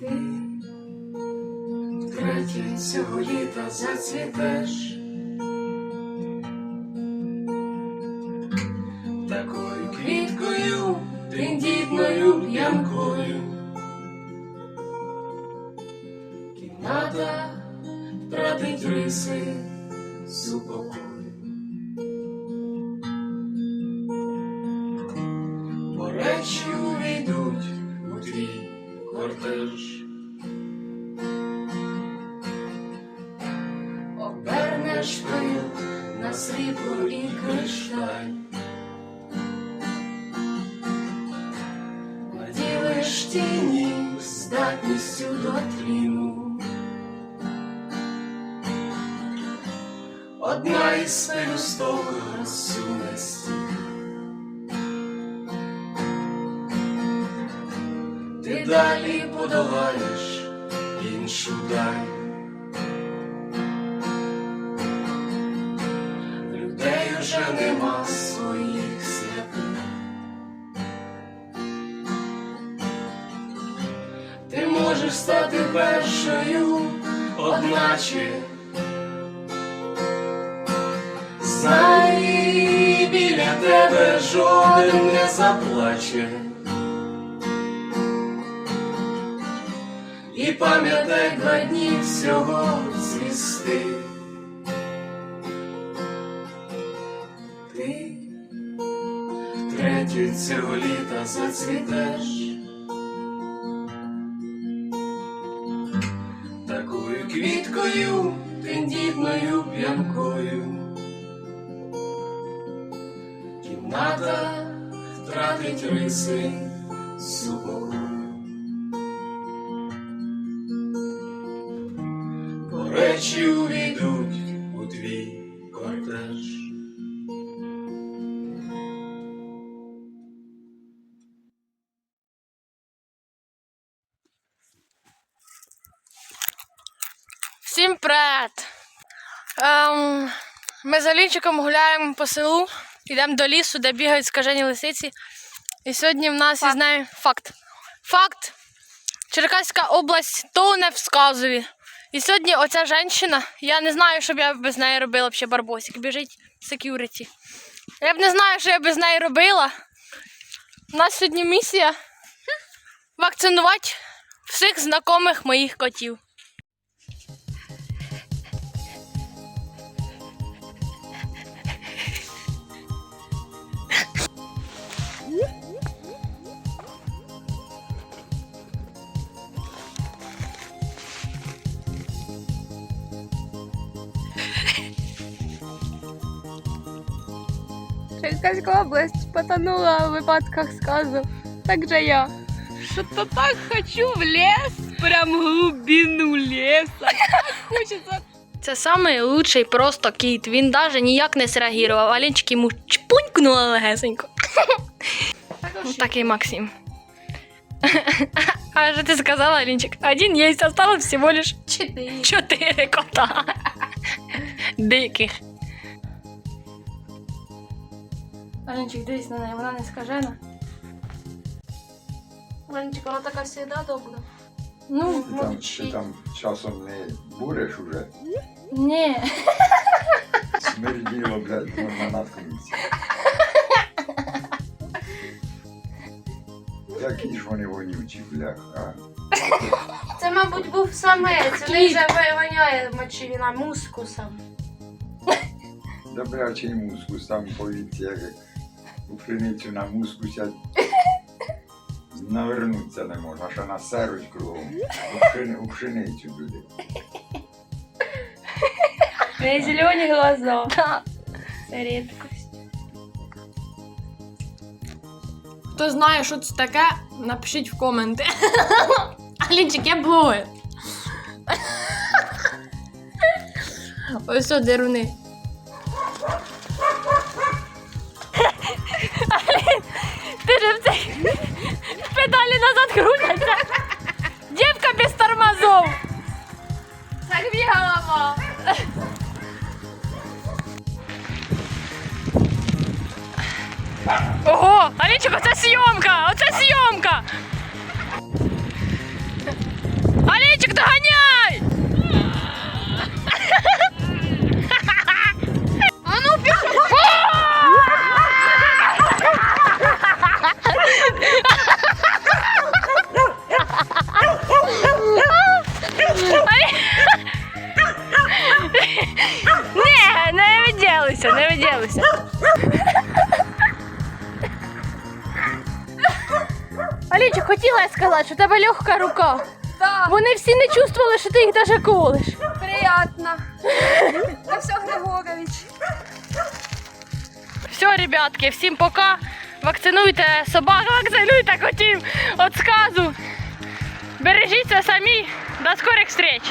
Ти втретє літа зацвітеш. Такою квіткою, тендітною п'янкою. Кімната втратить риси супокою. Тіні здатністю до тліну. Одна із пелюсток розсуне стіг. Ти далі подолаєш іншу даль. Можеш стати першою, одначе. Знай, біля тебе жоден не заплаче. І пам'ятай два дні всього звісти. Ти втретє цього літа зацвітеш. Квіткою, тендітною п'янкою. Кімната втратить риси субокою. По речі увійдуть Всім привет! Ем, ми з Алінчиком гуляємо по селу, йдемо до лісу, де бігають скажені лисиці. І сьогодні в нас із нею факт. Факт. Черкаська область тоне в сказові. І сьогодні оця жінка, я не знаю, що б я без неї робила б ще барбосик. Біжить секюріті. Я б не знаю, що я без неї робила. У нас сьогодні місія вакцинувати всіх знайомих моїх котів. Черкаська область потонула в випадках сказу. Так же я. Что-то так хочу в лес, прям в глубину леса. Так хочется. Це самий лучший просто кіт. Він навіть ніяк не среагував. Алінчик йому чпунькнула легесенько. Ну, Такий Максим. А що ти сказала, Алінчик? Один є, осталось всього лиш Четыре. чотири кота. Диких. Алінчик, дивись на неї, вона не скажена. Алінчик, вона така всегда добра. Ну, Ти там, ти там часом не буриш уже. Ні. Смерділо, блядь, можна наткнутися. Які ж вони вонючі, блядь, а? Це, мабуть, був самець. Них же виганяє мочевина мускусом. Добрячий мускус, там поліція як у криницю на мускуся. Навернуться не можна, що на серуть кругом. У, пшени, у пшеницю туди. Не зелені глаза. Це рідкость. Хто знає, що це таке, напишіть в коменти. Алінчик, я блогер. Ось що деруни. Ого, Алінчик, оце сйомка! Оце сйомка! Алінчик, доганяй! А ну Не, не виділися, не виділися. Хотіла я сказати, що у тебе легка рука. Так. Вони всі не чувствували, що ти їх даже колиш. приятно. Це все Григорович. Все, ребятки, всім пока. Вакцинуйте собак, вакцинуйте котів. От сказу. Бережіться самі. До скорих встреч.